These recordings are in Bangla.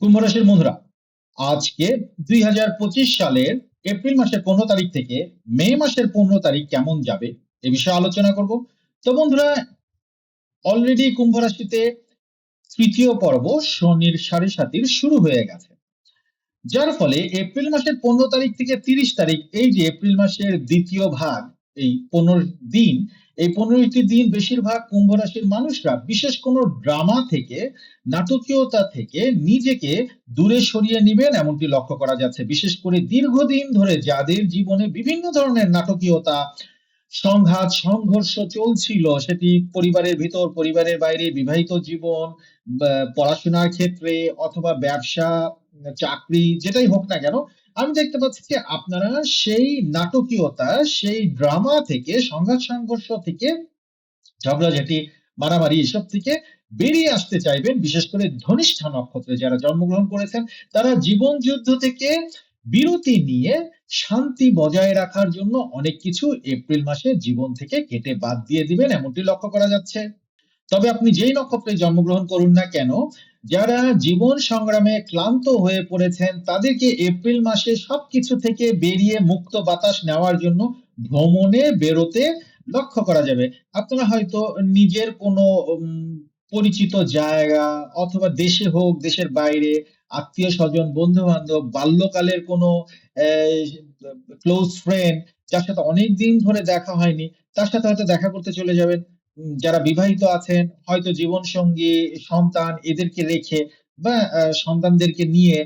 কুম্ভ রাশির বন্ধুরা, আজকে দুই সালের এপ্রিল মাসের পনেরো তারিখ থেকে মে মাসের পনেরো তারিখ কেমন যাবে এ বিষয়ে আলোচনা করব। তো বন্ধুরা অলরেডি কুম্ভ রাশিতে তৃতীয় পর্ব শনির সাড়ে সাতির শুরু হয়ে গেছে। যার ফলে এপ্রিল মাসের পনেরো তারিখ থেকে তিরিশ তারিখ, এই যে এপ্রিল মাসের দ্বিতীয় ভাগ, এই পনেরো দিন এই পনেরোটি দিন বেশিরভাগ কুম্ভ রাশির মানুষরা, বিশেষ কোনো ড্রামা থেকে, নাটকীয়তা থেকে নিজেকে দূরে সরিয়ে নিবেন এমনটি লক্ষ্য করা যাচ্ছে। বিশেষ করে দীর্ঘদিন ধরে যাদের জীবনে বিভিন্ন ধরনের নাটকীয়তা, সংঘাত, সংঘর্ষ চলছিল, সেটি পরিবারের ভিতর, পরিবারের বাইরে, বিবাহিত জীবন পড়াশোনার ক্ষেত্রে অথবা ব্যবসা, চাকরি, যেটাই হোক না কেন আমি দেখতে পাচ্ছি যে আপনারা সেই নাটকীয়তা, সেই ড্রামা থেকে, সংঘাত সংঘর্ষ থেকে ঝগড়াঝাটি মারামারি এসব থেকে বেরিয়ে আসতে চাইবেন। বিশেষ করে ধনিষ্ঠা নক্ষত্রে যারা জন্মগ্রহণ করেছেন, তারা জীবন যুদ্ধ থেকে বিরতি নিয়ে শান্তি বজায় রাখার জন্য অনেক কিছু এপ্রিল মাসে জীবন থেকে কেটে বাদ দিয়ে দিবেন, এমনটি লক্ষ্য করা যাচ্ছে। তবে আপনি যেই নক্ষত্রে জন্মগ্রহণ করুন না কেন যারা জীবন সংগ্রামে ক্লান্ত হয়ে পড়েছেন, তাদেরকে এপ্রিল মাসে সবকিছু থেকে বেরিয়ে মুক্ত বাতাস নেওয়ার জন্য ভ্রমণে বেরোতে লক্ষ্য করা যাবে। আপনারা হয়তো নিজের কোনো পরিচিত জায়গা অথবা দেশে হোক, দেশের বাইরে, আত্মীয় স্বজন বন্ধু বান্ধব বাল্যকালের কোনো ক্লোজ ফ্রেন্ড যার সাথে অনেক দিন ধরে দেখা হয়নি, তার সাথে হয়তো দেখা করতে চলে যাবেন। যারা বিবাহিত আছেন, হয়তো জীবন সঙ্গী সন্তান এদেরকে রেখে বা সন্তানদেরকে নিয়ে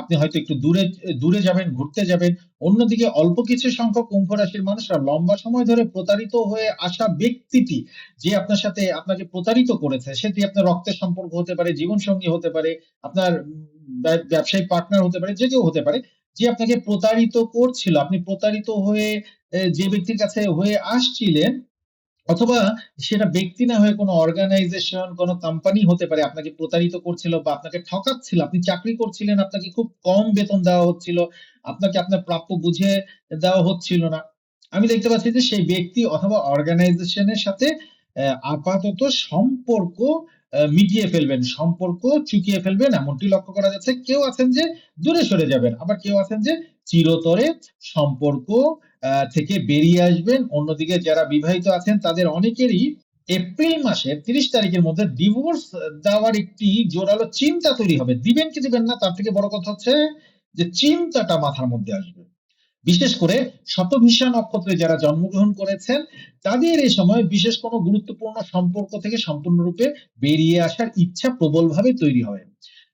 আপনি হয়তো একটু দূরে দূরে যাবেন, ঘুরতে যাবেন। অন্যদিকে অল্প কিছু সংখ্যক কুম্ভ রাশির মানুষরা লম্বা সময় ধরে প্রতারিত হয়ে আসা ব্যক্তিটি যে আপনার সাথে আপনাকে প্রতারিত করেছে, সেটি আপনার রক্তের সম্পর্ক হতে পারে জীবন সঙ্গী হতে পারে, আপনার ব্যবসায়িক পার্টনার হতে পারে, যে কেউ হতে পারে, যে আপনাকে প্রতারিত করছিল। আপনি প্রতারিত হয়ে যে ব্যক্তির কাছে হয়ে আসছিলেন অথবা সেটা ব্যক্তি না হয়ে কোনো অর্গানাইজেশন কোনো কোম্পানি হতে পারে, আপনাকে প্রতারিত করছিল বা আপনাকে ঠকাচ্ছিল, আপনি চাকরি করছিলেন, আপনাকে খুব কম বেতন দেওয়া হচ্ছিল, আপনাকে আপনার প্রাপ্য বুঝে দেওয়া হচ্ছিল না। আমি দেখতে পাচ্ছি যে সেই ব্যক্তি অথবা অর্গানাইজেশনের সাথে আপাতত সম্পর্ক মিটিয়ে ফেলবেন, সম্পর্ক চুকিয়ে ফেলবেন, এমনটি লক্ষ্য করা যাচ্ছে। কেউ আছেন যে দূরে সরে যাবেন, আবার কেউ আছেন যে চিরতরে সম্পর্ক থেকে বেরিয়ে আসবেন। অন্যদিকে যারা বিবাহিত আছেন, তাদের অনেকেরই এপ্রিল মাসের তিরিশ তারিখের মধ্যে ডিভোর্স দেওয়ার একটি জোরালো চিন্তা তৈরি হবে। দিবেন কি দিবেন না, তার থেকে বড় কথা হচ্ছে যে চিন্তাটা মাথার মধ্যে আসবে। বিশেষ করে শতভিষা নক্ষত্রে যারা জন্মগ্রহণ করেছেন, তাদের এই সময় বিশেষ কোনো গুরুত্বপূর্ণ সম্পর্ক থেকে সম্পূর্ণরূপে বেরিয়ে আসার ইচ্ছা প্রবলভাবে তৈরি হবে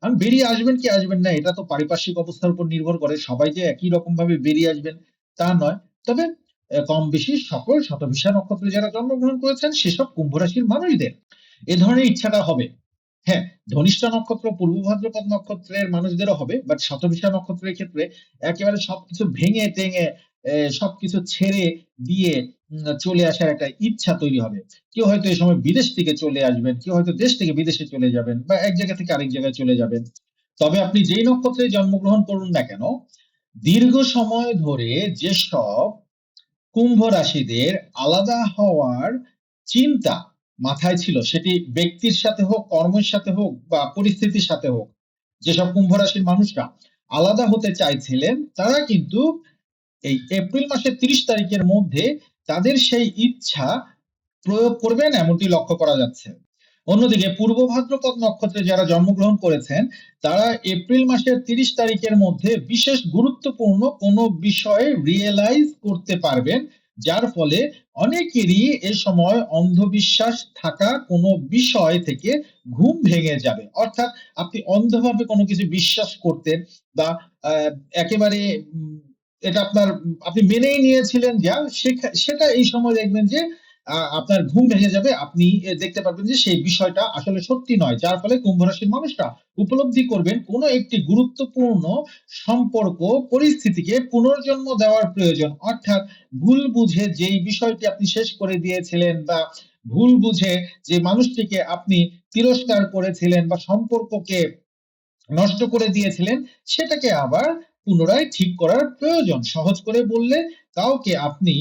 কারণ বেরিয়ে আসবেন কি আসবেন না, এটা তো পারিপার্শ্বিক অবস্থার উপর নির্ভর করে, সবাই যে একই রকম ভাবে বেরিয়ে আসবেন তা নয়। তবে কম বেশি সকল শতভিষা নক্ষত্রে যারা জন্মগ্রহণ করেছেন, সেসব কুম্ভ রাশির মানুষদের, এ ধরনের ইচ্ছাটা হবে। হ্যাঁ ধনিষ্ঠা নক্ষত্র, পূর্ব ভাদ্রপদ নক্ষত্রের মানুষদেরও হবে বাট শতভিষা নক্ষত্রের ক্ষেত্রে একেবারে সবকিছু ভেঙে টেঙে সবকিছু ছেড়ে দিয়ে চলে আসার একটা ইচ্ছা তৈরি হবে। কেউ হয়তো এই সময় বিদেশ থেকে চলে আসবেন, কেউ হয়তো দেশ থেকে বিদেশে চলে যাবেন, বা এক জায়গা থেকে আরেক জায়গায় চলে যাবেন। তবে আপনি যেই নক্ষত্রে জন্মগ্রহণ করুন না কেন, দীর্ঘ সময় ধরে যেসব কুম্ভ রাশিদের আলাদা হওয়ার চিন্তা মাথায় ছিল সেটি ব্যক্তির সাথে হোক, কর্মের সাথে হোক বা পরিস্থিতির সাথে হোক, যেসব কুম্ভ রাশির মানুষরা আলাদা হতে চাইছিলেন, তারা কিন্তু এই এপ্রিল মাসের তিরিশ তারিখের মধ্যে তাদের সেই ইচ্ছা প্রয়োগ করবেন এমনটি লক্ষ্য করা যাচ্ছে। অন্যদিকে পূর্ব ভাদ্রপদ নক্ষত্রে যারা জন্মগ্রহণ করেছেন, তারা এপ্রিল মাসের তিরিশ তারিখের মধ্যে বিশেষ গুরুত্বপূর্ণ কোনো বিষয়ে রিয়েলাইজ করতে পারবেন, যার ফলে অনেকেরই এ সময় অন্ধবিশ্বাস থাকা কোনো বিষয় থেকে ঘুম ভেঙে যাবে। অর্থাৎ আপনি অন্ধভাবে কোনো কিছু বিশ্বাস করতেন বা একেবারে এটা আপনার, আপনি মেনেই নিয়েছিলেন যা সেটা এই সময় দেখবেন যে আপনার ঘুম ভেঙে যাবে, আপনি দেখতে পারবেন যে সেই বিষয়টা আসলে সত্যি নয়, যার ফলে কুম্ভ রাশির মানুষরা উপলব্ধি করবেন কোনো একটি গুরুত্বপূর্ণ সম্পর্ক পরিস্থিতিকে পুনর্জন্ম দেওয়ার প্রয়োজন। অর্থাৎ ভুল বুঝে যেই বিষয়টি আপনি শেষ করে দিয়েছিলেন বা ভুল বুঝে যে মানুষটিকে আপনি তিরস্কার করেছিলেন বা সম্পর্ককে নষ্ট করে দিয়েছিলেন, সেটাকে আবার পুনরায় ঠিক করার প্রয়োজন। সহজ করে বললে কাউকে আপনি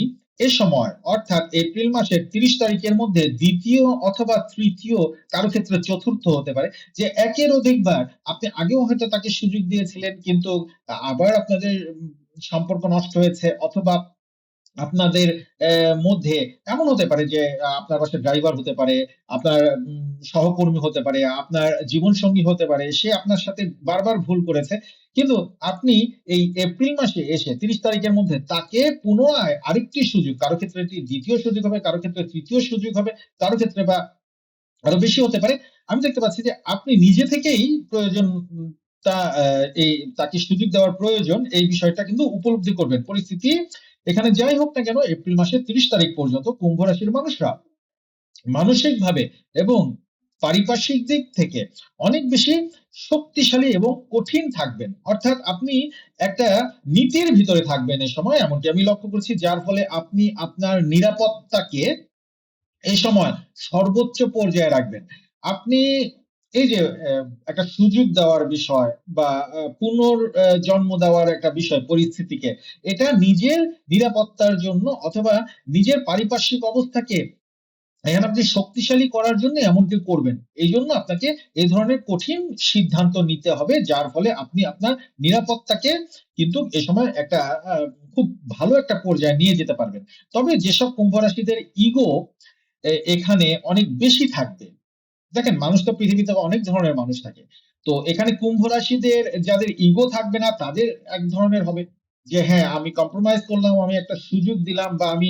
এ সময়, অর্থাৎ এপ্রিল মাসের ৩০ তারিখের মধ্যে দ্বিতীয় অথবা তৃতীয় কারও ক্ষেত্রে চতুর্থ হতে পারে, যে একের অধিকবার আপনি আগেও হয়তো তাকে সুযোগ দিয়েছিলেন, কিন্তু আবার আপনাদের সম্পর্ক নষ্ট হয়েছে, অথবা আপনাদের মধ্যে এমন হতে পারে যে আপনার বাসার ড্রাইভার হতে পারে, আপনার সহকর্মী হতে পারে, আপনার জীবনসঙ্গী হতে পারে। সে আপনার সাথে বারবার ভুল করেছে। কিন্তু আপনি এই এপ্রিল মাসে এসে ৩০ তারিখের মধ্যে তাকে পুনরায় আরেকটি সুযোগ, কারও ক্ষেত্রে ২য় সুযোগ হবে, কারও ক্ষেত্রে তৃতীয় সুযোগ হবে, কারও ক্ষেত্রে বা আরও বেশি হতে পারে। আমি দেখতে পাচ্ছি যে আপনি নিজে থেকেই প্রয়োজন তা এই তাকে সুযোগ দেওয়ার প্রয়োজন এই বিষয়টা কিন্তু উপলব্ধি করবেন। পরিস্থিতি এখানে যাই হোক না কেন, এপ্রিল মাসের ৩০ তারিখ পর্যন্ত কুম্ভ রাশির মানুষরা মানসিকভাবে এবং পারিপার্শ্বিক দিক থেকে অনেক বেশি শক্তিশালী এবং কঠিন থাকবেন। অর্থাৎ আপনি একটা নীতির ভিতরে থাকবেন এ সময়, এমনটি আমি লক্ষ্য করছি, যার ফলে আপনি আপনার নিরাপত্তাকে এই সময় সর্বোচ্চ পর্যায়ে রাখবেন। আপনি এই যে একটা সুযোগ দেওয়ার বিষয় বা আ পুনর জন্ম দেওয়ার একটা বিষয় পরিস্থিতিকে, এটা নিজের নিরাপত্তার জন্য অথবা নিজের পারিপার্শ্বিক অবস্থাকে এখানে আপনি শক্তিশালী করার জন্য এমনটি করবেন। এই জন্য আপনাকে এ ধরনের কঠিন সিদ্ধান্ত নিতে হবে যার ফলে আপনি আপনার নিরাপত্তাকে কিন্তু এ সময় একটা খুব ভালো একটা পর্যায়ে নিয়ে যেতে পারবেন। তবে যেসব কুম্ভ রাশিদের ইগো এখানে অনেক বেশি থাকবে। দেখেন মানুষ তো পৃথিবীতে অনেক ধরনের মানুষ থাকে। তো এখানে কুম্ভ রাশিদের যাদের ইগো থাকবে না তাদের এক ধরনের হবে যে হ্যাঁ, আমি কম্প্রোমাইজ করলাম, আমি একটা সুযোগ দিলাম বা আমি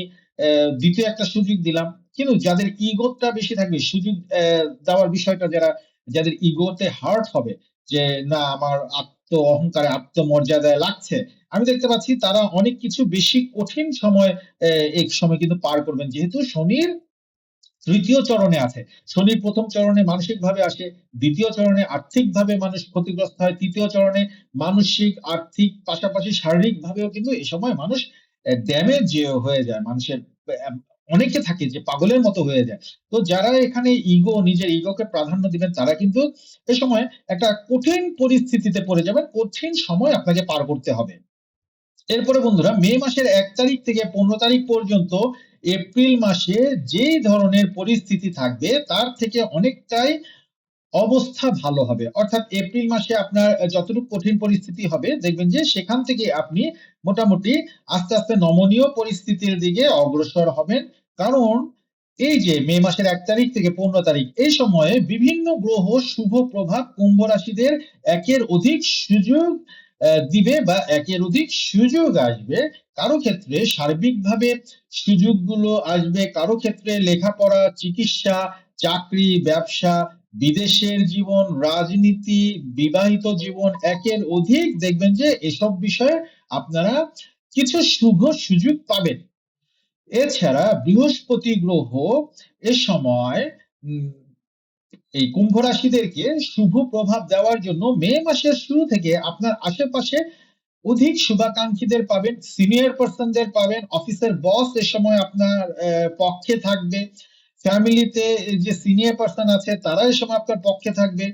২য় একটা সুযোগ দিলাম। কিন্তু যাদের ইগোটা বেশি থাকবে সুযোগ দেওয়ার বিষয়টা যারা যাদের ইগোতে হার্ট হবে যে না আমার আত্ম অহংকারে আত্মমর্যাদায় লাগছে। আমি দেখতে পাচ্ছি তারা অনেক কিছু বেশি কঠিন সময় এই সময় কিন্তু পার করবেন। যেহেতু শনির ৩য় চরণে আছে। শনির ১ম চরণে মানসিকভাবে আসে, ২য় চরণে আর্থিকভাবে মানুষ ক্ষতিগ্রস্ত হয়, ৩য় চরণে মানসিক, আর্থিক পাশাপাশি শারীরিকভাবেও কিন্তু এ সময় মানুষ ড্যামেজ হয়ে যায়। মানুষের অনেকে থাকে যে পাগলের মতো হয়ে যায়। তো যারা এখানে ইগো নিজের ইগোকে প্রাধান্য দিবেন তারা কিন্তু এ সময় একটা কঠিন পরিস্থিতিতে পড়ে যাবেন। কঠিন সময় আপনাকে পার করতে হবে। এরপরে বন্ধুরা মে মাসের এক তারিখ থেকে ১৫ তারিখ পর্যন্ত এপ্রিল মাসে যেই ধরনের পরিস্থিতি থাকবে তার থেকে অনেকটাই অবস্থা ভালো হবে। অর্থাৎ এপ্রিল মাসে আপনার যতটুকু কঠিন পরিস্থিতি হবে দেখবেন যে সেখান থেকে আপনি মোটামুটি আস্তে, আস্তে নমনীয় পরিস্থিতির দিকে অগ্রসর হবেন। কারণ এই যে মে মাসের এক তারিখ থেকে ১৫ তারিখ এই সময়ে বিভিন্ন গ্রহ শুভ প্রভাব কুম্ভ রাশিদের একের অধিক সুযোগ দিবে বা একের অধিক সুযোগ আসবে। কারও ক্ষেত্রে সার্বিকভাবে সুযোগগুলো আসবে, কারও ক্ষেত্রে লেখাপড়া, চিকিৎসা, চাকরি, ব্যবসা, বিদেশের জীবন, রাজনীতি, বিবাহিত জীবন একের অধিক দেখবেন যে এসব বিষয়ে আপনারা কিছু শুভ সুযোগ পাবেন। এছাড়া বৃহস্পতি গ্রহ এ সময় এই কুম্ভ রাশিদেরকে শুভ প্রভাব দেওয়ার জন্য মে মাসের শুরু থেকে আপনার আশেপাশে অধিক শুভাকাঙ্ক্ষীদের পাবেন, সিনিয়র পারসনদের পাবেন, অফিসের বস এ সময় আপনার পক্ষে থাকবে। ফ্যামিলিতে যে সিনিয়র পার্সন আছে তারা এ সময় আপনার পক্ষে থাকবে।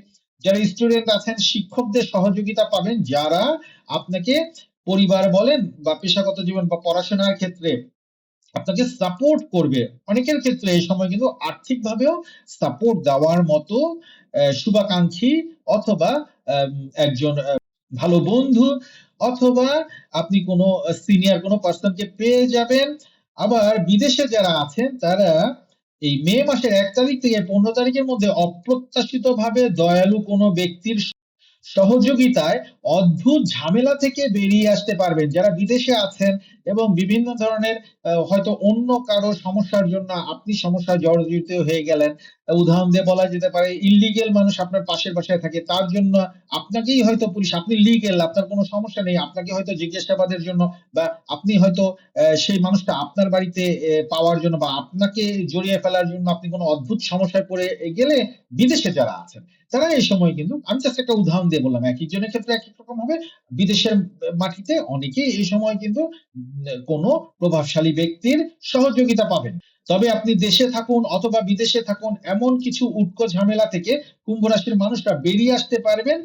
যারা স্টুডেন্ট আছেন শিক্ষকদের সহযোগিতা পাবেন যারা আপনাকে পরিবার বলেন বা পেশাগত জীবন বা পড়াশোনার ক্ষেত্রে আপনাকে সাপোর্ট করবে। অনেকের ক্ষেত্রে এই সময় কিন্তু আর্থিকভাবেও সাপোর্ট দেওয়ার মতো শুভাকাঙ্ক্ষী অথবা একজন ভালো বন্ধু অথবা আপনি কোনো সিনিয়র কোনো পারসনকে পেয়ে যাবেন। আবার বিদেশে যারা আছেন, তারা এই মে মাসের এক তারিখ থেকে ১৫ তারিখের মধ্যে অপ্রত্যাশিতভাবে দয়ালু কোনো ব্যক্তির সহযোগিতায় অদ্ভুত ঝামেলা থেকে বেরিয়ে আসতে পারবেন। যারা বিদেশে আছেন এবং বিভিন্ন ধরনের হয়তো অন্য কারও সমস্যার জন্য আপনি সমস্যা জর্জরিত হয়ে গেলেন। উদাহরণ দিয়ে বলা যেতে পারে ইল্লিগ্যাল মানুষ আপনার পাশের বাসায় থাকে। তার জন্য আপনাকেই হয়তো পুলিশ, আপনি লিগ্যাল আপনার কোনো সমস্যা নেই। আপনাকে হয়তো জিজ্ঞাসাবাদের জন্য বা আপনি হয়তো সেই মানুষটা আপনার বাড়িতে পাওয়ার জন্য বা আপনাকে জড়িয়ে ফেলার জন্য আপনি কোনো অদ্ভুত সমস্যায় পড়ে গেলে বিদেশে যারা আছেন, তারা এই সময় কিন্তু, আমি জাস্ট একটা উদাহরণ দিয়ে বললাম। একেকজনের ক্ষেত্রে একেক রকম হবে। বিদেশের মাটিতে অনেকেই এই সময় কিন্তু কোনো প্রভাবশালী ব্যক্তির সহযোগিতা পাবেন। তবে আপনি দেশে থাকুন অথবা বিদেশে থাকুন, এমন কিছু উটকো ঝামেলা থেকে কুম্ভ রাশির মানুষরা বেরিয়ে আসতে পারবেন,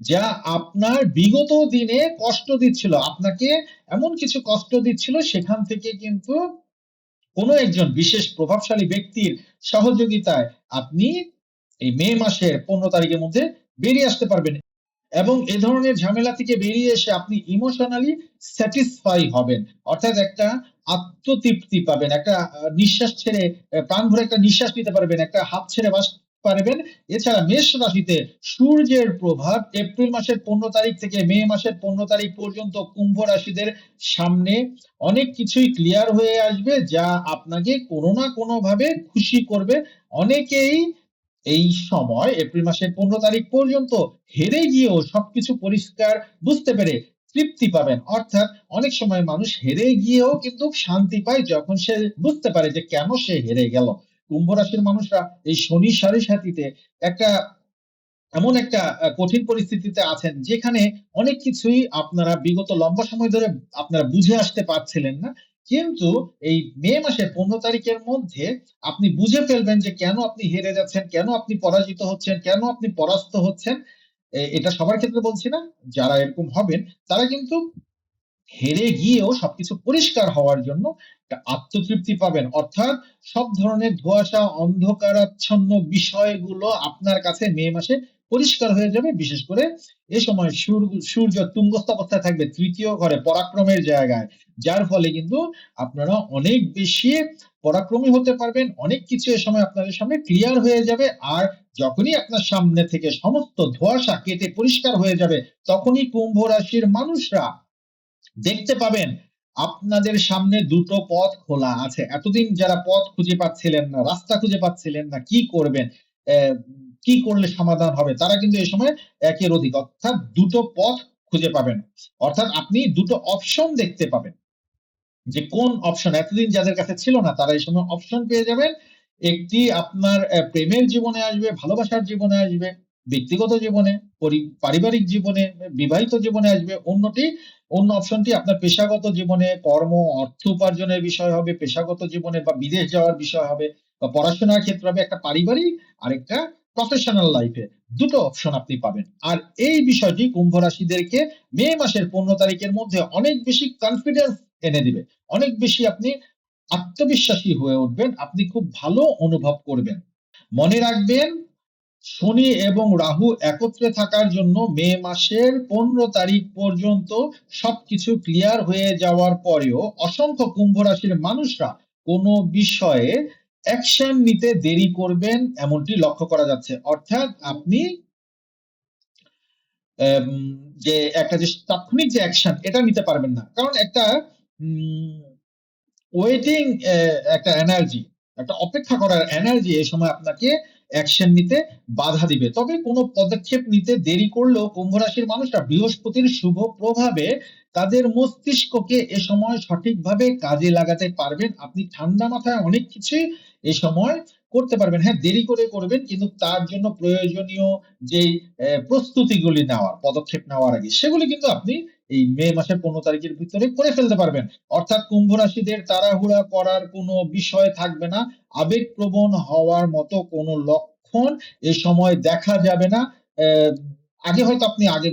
যা আপনার বিগত দিনে কষ্ট দিচ্ছিল। আপনাকে এমন কিছু কষ্ট দিচ্ছিল, সেখান থেকে কিন্তু কোনো একজন বিশেষ প্রভাবশালী ব্যক্তির সহযোগিতায় আপনি এই মে মাসের ১৫ তারিখের মধ্যে বেরিয়ে আসতে পারবেন এবং এ ধরনের ঝামেলা থেকে বেরিয়ে এসে আপনি ইমোশনালি স্যাটিসফাই হবেন। অর্থাৎ একটা আত্মতৃপ্তি পাবেন। একটা নিঃশ্বাস ছেড়ে প্রাণ ভরে একটা নিঃশ্বাস নিতে পারবেন। একটা হাত ছেড়ে বাস পারবেন। এছাড়া মেষ রাশিতে সূর্যের প্রভাব এপ্রিল মাসের ১৫ তারিখ থেকে মে মাসের ১৫ তারিখ পর্যন্ত কুম্ভ রাশিদের সামনে অনেক কিছুই ক্লিয়ার হয়ে আসবে, যা আপনাকে কোনো না কোনোভাবে খুশি করবে। অনেকেই এই সময়, এপ্রিল মাসের ১৫ তারিখ পর্যন্ত হেরে গিয়েও সবকিছু পরিষ্কার, বুঝতে পেরে তৃপ্তি পাবেন। অর্থাৎ অনেক সময় মানুষ হেরে গিয়েও কিন্তু শান্তি পায় যখন সে বুঝতে পারে যে কেন সে হেরে গেল। কুম্ভ রাশির মানুষরা এই শনি সাড়ে-সাতিতে একটা, এমন একটা কঠিন পরিস্থিতিতে আছেন যেখানে অনেক কিছুই আপনারা বিগত লম্বা সময় ধরে আপনারা বুঝে আসতে পারছিলেন না। কিন্তু এই মে মাসের ১৫ তারিখের মধ্যে আপনি বুঝে ফেলবেন যে কেন আপনি হেরে যাচ্ছেন, কেন আপনি পরাজিত হচ্ছেন, কেন আপনি পরাস্ত হচ্ছেন। এটা সবার ক্ষেত্রে বলছি না। যারা এরকম হবেন তারা কিন্তু হেরে গিয়েও সবকিছু পরিষ্কার হওয়ার জন্য আত্মতৃপ্তি পাবেন। অর্থাৎ সব ধরনের ধোঁয়াশা, অন্ধকারাচ্ছন্ন বিষয়গুলো আপনার কাছে মে মাসে পরিষ্কার হয়ে যাবে। বিশেষ করে এ সময় সুর সূর্য তুঙ্গস্থ অবস্থায় থাকবে ৩য় ঘরে পরাক্রমের জায়গায়। যার ফলে কিন্তু আপনারা অনেক বেশি পরাক্রমী হতে পারবেন। অনেক কিছু এ সময় আপনাদের সামনে ক্লিয়ার হয়ে যাবে। আর যখনই আপনার সামনে থেকে সমস্ত ধোঁয়াশা কেটে পরিষ্কার হয়ে যাবে, তখনই কুম্ভ রাশির মানুষরা দেখতে পাবেন আপনাদের সামনে দুটো পথ খোলা আছে। এতদিন যারা পথ খুঁজে পাচ্ছিলেন না, রাস্তা খুঁজে পাচ্ছিলেন না, কি করবেন, কি করলে সমাধান হবে, তারা কিন্তু এ সময় একের অধিক অর্থাৎ দুটো পথ খুঁজে পাবেন। অর্থাৎ আপনি দুটো অপশন দেখতে পাবেন। যে কোন অপশন এতদিন যাদের কাছে ছিল না তারা এই সময় অপশন পেয়ে যাবেন। একটি আপনার প্রেমের জীবনে আসবে, ভালোবাসার জীবনে আসবে, ব্যক্তিগত জীবনে, পারিবারিক জীবনে, বিবাহিত জীবনে আসবে। অন্যটি অন্য অপশনটি আপনার পেশাগত জীবনে, কর্ম, অর্থ উপার্জনের বিষয় হবে, পেশাগত জীবনে বা বিদেশ যাওয়ার বিষয় হবে বা পড়াশোনার ক্ষেত্রে হবে একটা পারিবারিক আরেকটা প্রফেশনাল লাইফ দুটো অপশন আপনি পাবেন। আর এই বিষয়টি কুম্ভ রাশিদেরকে মে মাসের ১৫ তারিখের মধ্যে অনেক বেশি কনফিডেন্স এনে দিবে। অনেক বেশি আপনি আত্মবিশ্বাসী হয়ে উঠবেন। আপনি খুব ভালো অনুভব করবেন। মনে রাখবেন, শনি এবং রাহু একত্রে থাকার জন্য মে মাসের ১৫ তারিখ পর্যন্ত সবকিছু ক্লিয়ার হয়ে যাওয়ার পরেও অসংখ্য কুম্ভ রাশির মানুষরা কোনো বিষয়ে অ্যাকশন নিতে দেরি করবেন এমনটি লক্ষ্য করা যাচ্ছে। অর্থাৎ আপনি যে একটা যে তাৎক্ষণিক যে অ্যাকশন এটা নিতে পারবেন না। কারণ একটা ওয়েটিং একটা এনার্জি, একটা অপেক্ষা করার এনার্জি এ সময় আপনাকে অ্যাকশন নিতে বাধা দিবে। তবে কোন পদক্ষেপ নিতে দেরি করলেও কুম্ভ রাশির মানুষরা বৃহস্পতির শুভ প্রভাবে তাদের মস্তিষ্ককে এ সময় সঠিকভাবে কাজে লাগাতে পারবেন। আপনি ঠান্ডা মাথায় অনেক কিছু এ সময় করতে পারবেন। হ্যাঁ, দেরি করে করবেন কিন্তু তার জন্য প্রয়োজনীয় অ্যা প্রস্তুতিগুলি নেওয়ার, পদক্ষেপ নেওয়ার আগে সেগুলি কিন্তু আপনি এই মে মাসের ১৫ তারিখের ভিতরে করে ফেলতে পারবেন। অর্থাৎ কুম্ভ রাশিদের তাড়াহুড়া করার কোনো বিষয় থাকবে না। আবেগপ্রবণ হওয়ার মতো কোনো লক্ষণ এ সময় দেখা যাবে না। আগে হয়তো আপনি আগে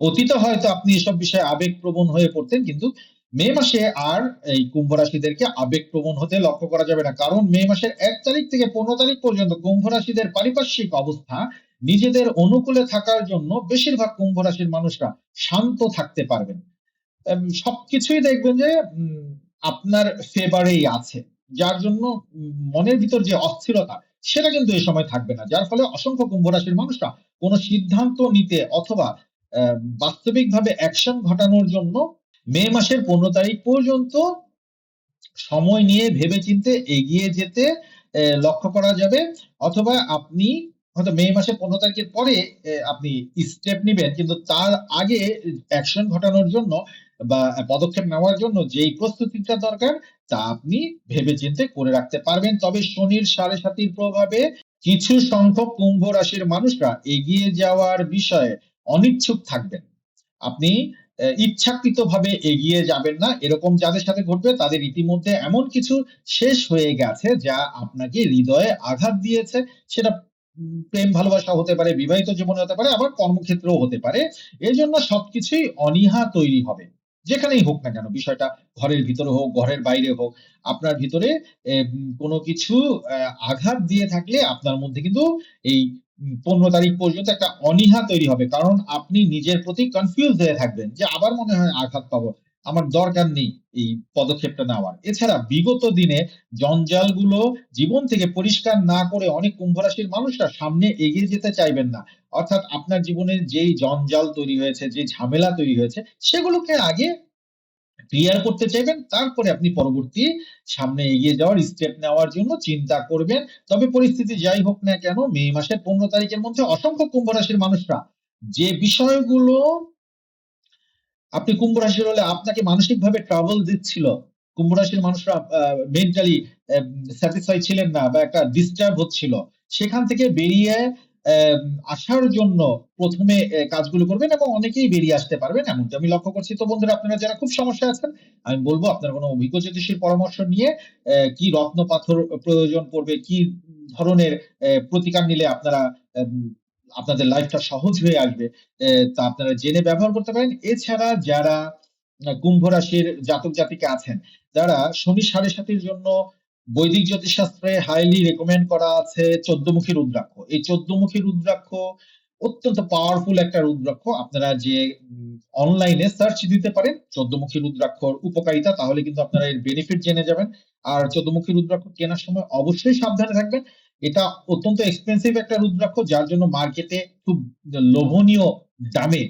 অতীতে হয়তো আপনি এসব বিষয়ে আবেগপ্রবণ হয়ে পড়তেন, কিন্তু মে মাসে আর এই কুম্ভ রাশিদেরকে আবেগপ্রবণ হতে লক্ষ্য করা যাবে না। কারণ মে মাসের এক তারিখ থেকে ১৫ তারিখ পর্যন্ত কুম্ভ রাশিদের পারিপার্শ্বিক অবস্থা নিজেদের অনুকূলে থাকার জন্য বেশিরভাগ কুম্ভ রাশির মানুষরা শান্ত থাকতে পারবেন। সবকিছুই দেখবেন যে আপনার ফেভারেই আছে। যার জন্য মনের ভিতর যে অস্থিরতা, সেটা কিন্তু এ সময় থাকবে না। যার ফলে অসংখ্য কুম্ভ রাশির মানুষরা কোন সিদ্ধান্ত নিতে অথবা বাস্তবিকভাবে অ্যাকশন ঘটানোর জন্য মে মাসের ১৫ তারিখ পর্যন্ত সময় নিয়ে ভেবেচিন্তে এগিয়ে যেতে লক্ষ্য করা যাবে। অথবা আপনি হয়তো মে মাসের ১৫ তারিখের পরে আপনি স্টেপ নিবেন, কিন্তু তার আগে অ্যাকশন ঘটানোর জন্য বা পদক্ষেপ নেওয়ার জন্য যেই প্রস্তুতিটা দরকার, তা আপনি ভেবেচিন্তে করে রাখতে পারবেন। তবে শনির সাড়ে-সাতির প্রভাবে কিছু সংখ্যক কুম্ভ রাশির মানুষরা এগিয়ে যাওয়ার বিষয়ে অনিচ্ছুক থাকবেন। আপনি ইচ্ছাকৃতভাবে এগিয়ে যাবেন না। এরকম যাদের সাথে ঘটবে তাদের ইতিমধ্যে এমন কিছু শেষ হয়ে গেছে যা আপনাকে হৃদয়ে আঘাত দিয়েছে। সেটা প্রেম ভালোবাসা হতে পারে, বিবাহিত জীবনে হতে পারে, আবার কর্মক্ষেত্রেও হতে পারে। এজন্য সবকিছুই অনীহা তৈরি হবে। যেখানেই হোক না কেন বিষয়টা ঘরের ভিতরে হোক ঘরের বাইরে হোক আপনার ভিতরে কোনো কিছু আঘাত দিয়ে থাকলে আপনার মধ্যে কিন্তু এই পনেরো তারিখ পর্যন্ত একটা অনীহা তৈরি হবে। কারণ আপনি নিজের প্রতি কনফিউজ হয়ে থাকবেন যে আবার মনে হয় আঘাত পাবো। আমার দরকার নেই এই পদক্ষেপটা নেওয়ার। এছাড়া বিগত দিনে জঞ্জালগুলো জীবন থেকে পরিষ্কার না করে অনেক কুম্ভ রাশির মানুষরা সামনে এগিয়ে যেতে চাইবেন না। অর্থাৎ আপনার জীবনে যেই জঞ্জাল তৈরি হয়েছে, যে ঝামেলা তৈরি হয়েছে, সেগুলোকে আগে ক্লিয়ার করতে চাইবেন, তারপরে আপনি পরবর্তী সামনে এগিয়ে যাওয়ার স্টেপ নেওয়ার জন্য চিন্তা করবেন। তবে পরিস্থিতি যাই হোক না কেন, মে মাসের পনেরো তারিখের মধ্যে অসংখ্য কুম্ভ রাশির মানুষরা যে বিষয়গুলো আপনি কুম্ভ রাশির হলে আপনাকে মানসিকভাবে ট্রাভেল দিচ্ছিল, কুম্ভ রাশির মানুষরা মেন্টালি স্যাটিসফাই ছিলেন না বা একটা ডিস্টার্ব হচ্ছিল, সেখান থেকে বেরিয়ে আসার জন্য প্রথমে কাজগুলো করবেন এবং অনেকেই বেরিয়ে আসতে পারবেন, এমনটা আমি লক্ষ্য করছি। তো বন্ধুরা, আপনারা যারা খুব সমস্যা আছেন, আমি বলব আপনার কোনো অভিজ্ঞ জ্যোতিষীর পরামর্শ নিয়ে কি রত্ন পাথর প্রয়োজন পড়বে, কি ধরনের প্রতিকার নিলে আপনারা আপনাদের লাইফটা সহজ হয়ে আসবে তা আপনারা জেনে ব্যবহার করতে পারেন। এছাড়া যারা কুম্ভ রাশির জাতক জাতিকে আছেন, যারা শনি সাড়ে সাতির জন্য বৈদিক জ্যোতিষশাস্ত্রে হাইলি রেকমেন্ড করা আছে চোদ্দমুখী রুদ্রাক্ষ। এই চোদ্দমুখী রুদ্রাক্ষ অত্যন্ত পাওয়ারফুল একটা রুদ্রাক্ষ। আপনারা যে অনলাইনে সার্চ দিতে পারেন চোদ্দমুখী রুদ্রাক্ষর উপকারিতা, তাহলে কিন্তু আপনারা এর বেনিফিট জেনে যাবেন। আর চোদ্দমুখী রুদ্রাক্ষ কেনার সময় অবশ্যই সাবধানে থাকবেন। এটা অত্যন্ত এক্সপেন্সিভ একটা রুদ্রাক্ষ, যার জন্য মার্কেটে খুব লোভনীয় দামে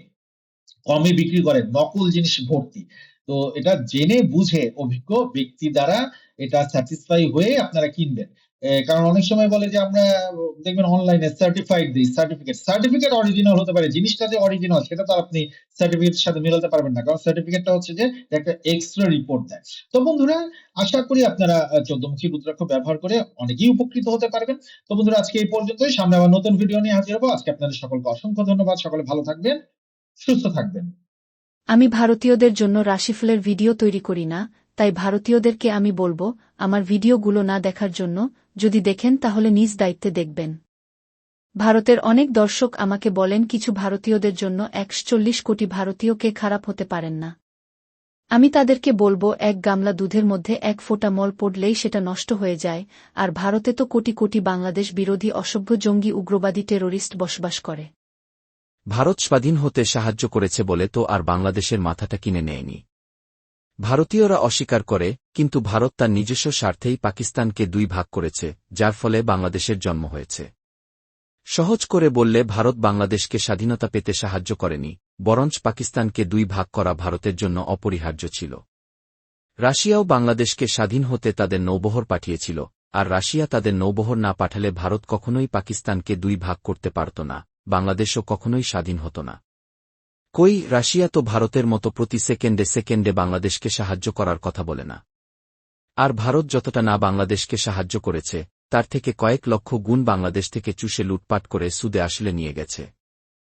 কমে বিক্রি করে, নকল জিনিস ভর্তি। তো এটা জেনে বুঝে অভিজ্ঞ ব্যক্তি দ্বারা এটা স্যাটিসফাই হয়ে আপনারা কিনবেন। কারণ অনেক সময় বলে যে আমরা, দেখবেন অনলাইনে সার্টিফাইড দিই সার্টিফিকেট সার্টিফিকেট অরিজিনাল হতে পারে, জিনিসটা যে অরিজিনাল সেটা তো আপনি সার্টিফিকেটের সাথে মেলাতে পারবেন না। কারণ সার্টিফিকেটটা হচ্ছে যে একটা এক্সট্রা রিপোর্ট দেয়। তো বন্ধুরা, আশা করি আপনারা চোদ্দমুখী রুদ্রাক্ষ ব্যবহার করে অনেকেই উপকৃত হতে পারবেন। তো বন্ধুরা, আজকে এই পর্যন্তই। সামনে আবার নতুন ভিডিও নিয়ে হাজির হব। আজকে আপনাদের সকলকে অসংখ্য ধন্যবাদ। সকলে ভালো থাকবেন। সুস্থ থাকবেন। আমি ভারতীয়দের জন্য রাশিফলের ভিডিও তৈরি করি না, তাই ভারতীয়দেরকে আমি বলব, আমার ভিডিওগুলো না দেখার জন্য যদি দেখেন তাহলে নিজ দায়িত্বে দেখবেন। ভারতের অনেক দর্শক আমাকে বলেন কিছু ভারতীয়দের জন্য একচল্লিশ কোটি ভারতীয়কে খারাপ হতে পারেন না। আমি তাদেরকে বলব, এক গামলা দুধের মধ্যে এক ফোঁটা মল পড়লেই সেটা নষ্ট হয়ে যায়, আর ভারতে তো কোটি কোটি বাংলাদেশ বিরোধী অসভ্য জঙ্গি উগ্রবাদী টেরোরিস্ট বসবাস করে। ভারত স্বাধীন হতে সাহায্য করেছে বলে তো আর বাংলাদেশের মাথাটা কিনে নেয়নি। ভারতীয়রা অস্বীকার করে, কিন্তু ভারত তার নিজস্ব স্বার্থেই পাকিস্তানকে দুই ভাগ করেছে, যার ফলে বাংলাদেশের জন্ম হয়েছে। সহজ করে বললে ভারত বাংলাদেশকে স্বাধীনতা পেতে সাহায্য করেনি, বরঞ্চ পাকিস্তানকে দুই ভাগ করা ভারতের জন্য অপরিহার্য ছিল। রাশিয়াও বাংলাদেশকে স্বাধীন হতে তাদের নৌবহর পাঠিয়েছিল, আর রাশিয়া তাদের নৌবহর না পাঠালে ভারত কখনোই পাকিস্তানকে দুই ভাগ করতে পারত না। বাংলাদেশও কখনোই স্বাধীন হতো না। কই, রাশিয়া তো ভারতের মতো প্রতি সেকেন্ডে সেকেন্ডে বাংলাদেশকে সাহায্য করার কথা বলে না। আর ভারত যতটা না বাংলাদেশকে সাহায্য করেছে, তার থেকে কয়েক লক্ষ গুণ বাংলাদেশ থেকে চুষে লুটপাট করে সুদে আসলে নিয়ে গেছে।